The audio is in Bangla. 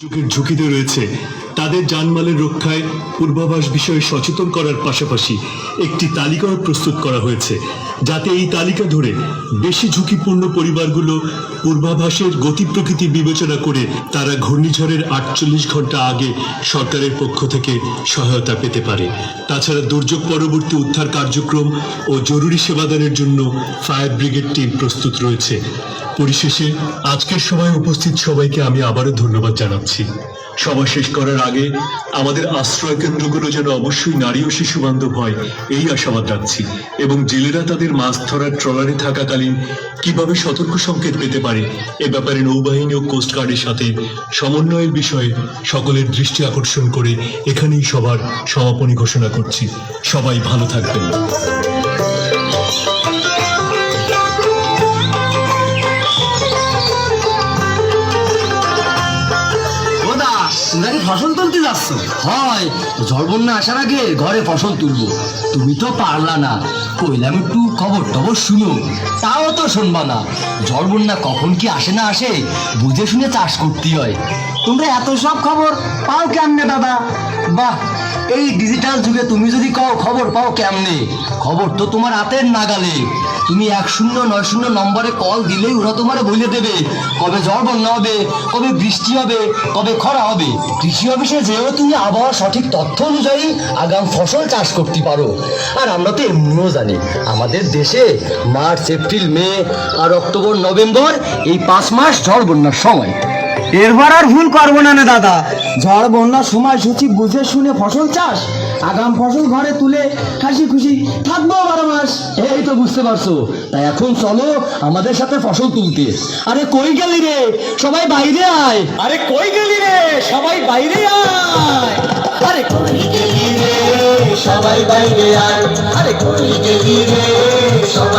যুগের ঝুঁকিতে রয়েছে। তাদের জানমালের রক্ষায় পূর্বাভাস বিষয়ে সচেতন করার পাশাপাশি একটি তালিকাও প্রস্তুত করা হয়েছে, যাতে এই তালিকা ধরে বেশি ঝুঁকিপূর্ণ পরিবারগুলো পূর্বাভাসের গতি প্রকৃতি বিবেচনা করে তারা ঘূর্ণিঝড়ের আটচল্লিশ ঘণ্টা আগে সরকারের পক্ষ থেকে সহায়তা পেতে পারে। তাছাড়া দুর্যোগ পরবর্তী উদ্ধার কার্যক্রম ও জরুরি সেবাদানের জন্য ফায়ার ব্রিগেড টিম প্রস্তুত রয়েছে। পরিশেষে আজকের সময় উপস্থিত সবাইকে আমি আবারও ধন্যবাদ জানাচ্ছি। সভা শেষ করার আগে আমাদের আশ্রয় কেন্দ্রগুলো যেন অবশ্যই নারী ও শিশু বান্ধব হয়, এই আশাবাদ রাখছি। এবং জেলেরা তাদের মাছ ধরার ট্রলারে থাকাকালীন কীভাবে সতর্ক সংকেত পেতে পারে, এ ব্যাপারে নৌবাহিনী ও কোস্টগার্ডের সাথে সমন্বয়ের বিষয়ে সকলের দৃষ্টি আকর্ষণ করে এখানেই সবার সমাপনী ঘোষণা করছি। সবাই ভালো থাকবেন। ফসল তুলতে যাচ্ছ? হয়, ঝড় বন্যা আসার আগে ঘরে ফসল তুলবো। তুমি তো পারলা না। কইলাম একটু খবর টবর শুনো। তাও তো শুনবা না। ঝড় বন্যা কখন কি আসে না আসে, বুঝে শুনে চাষ করতে হয়। তোমরা এত সব খবর পাও কেমনে, দাদা? বাহ, এই ডিজিটাল যুগে তুমি যদি কও খবর পাও কেমনে? খবর তো তোমার হাতের নাগালে। তুমি এক শূন্য নয় শূন্য নম্বরে কল দিলেই ওরা তোমারে বলে দেবে। কবে ঝড় বন্যা হবে, কবে বৃষ্টি হবে, কবে খরা হবে। কৃষি অফিসে যেও তুমি আবহাওয়ার সঠিক তথ্য অনুযায়ী আগাম ফসল চাষ করতে পারো। আর আমরা তো এমনিও জানি, আমাদের দেশে মার্চ, এপ্রিল, মে আর অক্টোবর, নভেম্বর এই পাঁচ মাস ঝড় বন্যার সময়। এরপর আর ভুল করব না দাদা। ঝড় বন্যার সময় সূচি বুঝে শুনে ফসল চাষ আগাম ফসল ঘরে তুলে হাসি খুশি থাকব বারো মাস। এই তো বুঝতে পারছ। তাই এখন চলো আমাদের সাথে ফসল তুলতে। আরে কই গেলি রে? সবাই বাইরে আয়। আরে কই গেলি রে? সবাই বাইরে আয়। আরে কই গেলি রে? সবাই বাইরে আয়। আরে কই গেলি রে? সবাই